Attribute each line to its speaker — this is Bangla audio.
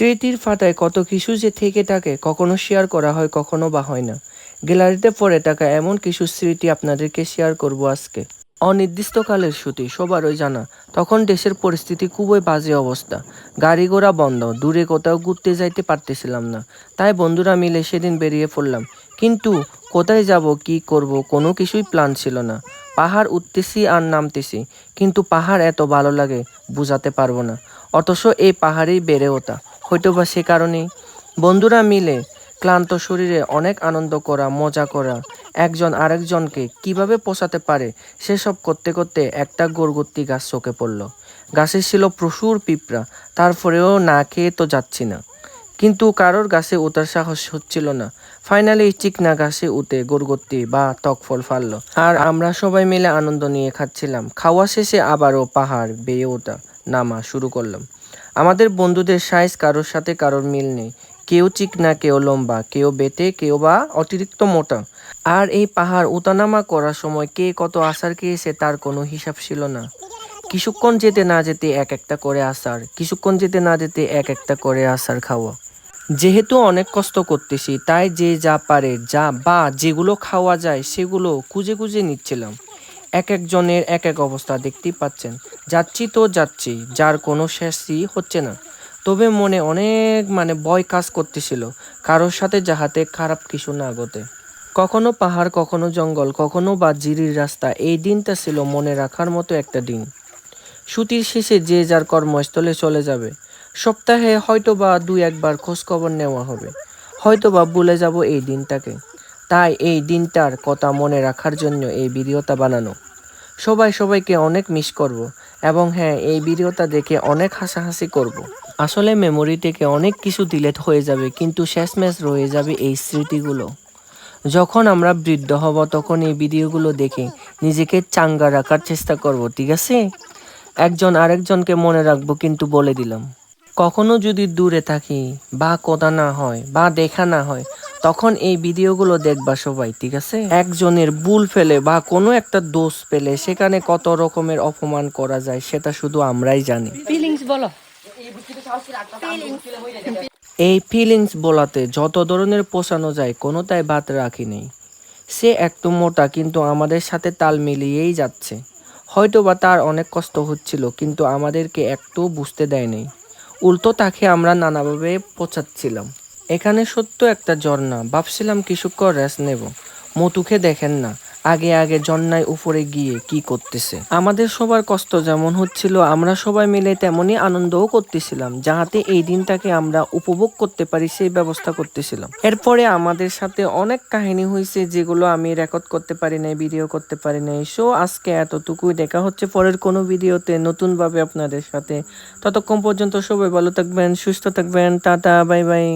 Speaker 1: স্মৃতির ফাটায় কত কিছু যে থেকে থাকে, কখনো শেয়ার করা হয়, কখনো বা হয় না। গ্যালারিতে পড়ে থাকা এমন কিছু স্মৃতি আপনাদেরকে শেয়ার করব আজকে। অনির্দিষ্টকালের ছুটি, সবারই জানা। তখন দেশের পরিস্থিতি খুবই বাজে অবস্থা। গাড়ি ঘোড়া বন্ধ, দূরে কোথাও ঘুরতে যাইতে পারতেছিলাম না। তাই বন্ধুরা মিলে সেদিন বেরিয়ে পড়লাম। কিন্তু কোথায় যাব, কি করব, কোনো কিছুই প্ল্যান ছিল না। পাহাড় উঠতেছি আর নামতেছি, কিন্তু পাহাড় এত ভালো লাগে, বোঝাতে পারব না। অথচ এই পাহাড়েই বেড়ে ওঠা। হয়তো বা সে কারণে বন্ধুরা মিলে ক্লান্ত শরীরে অনেক আনন্দ করা, মজা করা। একজন আরেকজনকে কীভাবে পোষাতে পারে, সেসব করতে করতে একটা গোরগত্তি গাছ চোখে পড়ল। গাছে ছিল প্রচুর পিঁপড়া, তারপরেও না খেয়ে তো যাচ্ছি না। কিন্তু কারোর গাছে ওঠার সাহস হচ্ছিল না। ফাইনালি চিকনা গাছে উঠে গোরগত্তি বা টক ফল ফাললো। আর আমরা সবাই মিলে আনন্দ নিয়ে খাচ্ছিলাম। খাওয়া শেষে আবারও পাহাড় বেয়ে ওঠা, নামা শুরু করলাম। আমাদের বন্ধুদের সাইজ কারোর সাথে কারোর মিল নেই। কেউ চিকনা কেউ লম্বা, কেউ বেটে, কেউ বা অতিরিক্ত মোটা। আর এই পাহাড় ওঠানামা করার সময় কে কত আসার খেয়েছে তার কোনো হিসাব ছিল না। কিছুক্ষণ যেতে না যেতে এক একটা করে আসার, কিছুক্ষণ যেতে না যেতে এক একটা করে আসার খাওয়া। যেহেতু অনেক কষ্ট করতেছি, তাই যে যা পারে, যা বা যেগুলো খাওয়া যায়, সেগুলো খুঁজে খুঁজে নিচ্ছিলাম। এক একজনের এক এক অবস্থা দেখতেই পাচ্ছেন। যাচ্ছি তো যাচ্ছি, যার কোনো শেষই হচ্ছে না। তবে মনে অনেক মানে ভয় কাজ করতেছিল, কারোর সাথে যাহাতে খারাপ কিছু না ঘটে। কখনো পাহাড়, কখনো জঙ্গল, কখনো বা জিরির রাস্তা, এই দিনটা ছিল মনে রাখার মতো একটা দিন। ছুটির শেষে যে যার কর্মস্থলে চলে যাবে, সপ্তাহে হয়তো বা দুই একবার খোঁজখবর নেওয়া হবে হয়তো বা ভুলে যাব এই দিনটাকে। তাই এই দিনটার কথা মনে রাখার জন্য এই ভিডিওটা বানানো। সবাই সবাইকে অনেক মিস করব। এবং হ্যাঁ এই ভিডিওটা দেখে অনেক হাসাহাসি করব। আসলে মেমোরি থেকে অনেক কিছু ডিলেট হয়ে যাবে, কিন্তু শেষমেশ রয়ে যাবে এই স্মৃতিগুলো। যখন আমরা বৃদ্ধ হব, তখন এই ভিডিওগুলো দেখে নিজেকে চাঙ্গা রাখার চেষ্টা করব, ঠিক আছে? একজন আরেকজনকে মনে রাখব, কিন্তু বলে দিলাম। কখনো যদি দূরে থাকি, বা কথা না হয়, বা দেখা না হয় তখন এই ভিডিওগুলো দেখবা সবাই ঠিক আছে? একজনের ভুল ফেলে বা কোনো একটা দোষ পেলে সেখানে কত রকমের অপমান করা যায় সেটা শুধু আমরাই জানি।
Speaker 2: ফিলিংস বলো।
Speaker 1: এই ফিলিংস বলাতে যত ধরনের পোষানো যায় কোনোটাই বাদ রাখি নেই। সে একটু মোটা কিন্তু আমাদের সাথে তাল মিলিয়েই যাচ্ছে। হয়তো বা তার অনেক কষ্ট হচ্ছিল কিন্তু আমাদেরকে একটু বুঝতে দেয়নি উল্টো তাকে আমরা নানাভাবে পচাচ্ছিলাম এখানে সত্য একটা ঝর্ণা। ভাবছিলাম কিছুক্ষণ রেস্ট নেব। মতুকে দেখেন না। আগে আগে ঝর্ণায় উপরে গিয়ে কি করতেছে। আমাদের সবার কষ্ট যেমন হচ্ছিল, আমরা সবাই মিলে তেমনই আনন্দও করতেছিলাম, যাহাতে এই দিনটাকে আমরা উপভোগ করতে পারি সেই ব্যবস্থা করতেছিলাম। এরপরে আমাদের সাথে অনেক কাহিনী হয়েছে যেগুলো আমি রেকর্ড করতে পারি নাই ভিডিও করতে পারি নাই। সো আজকে এতটুকুই। দেখা হচ্ছে পরের কোনো ভিডিওতে নতুনভাবে আপনাদের সাথে। ততক্ষণ পর্যন্ত সবাই ভালো থাকবেন, সুস্থ থাকবেন। Tata, bye bye.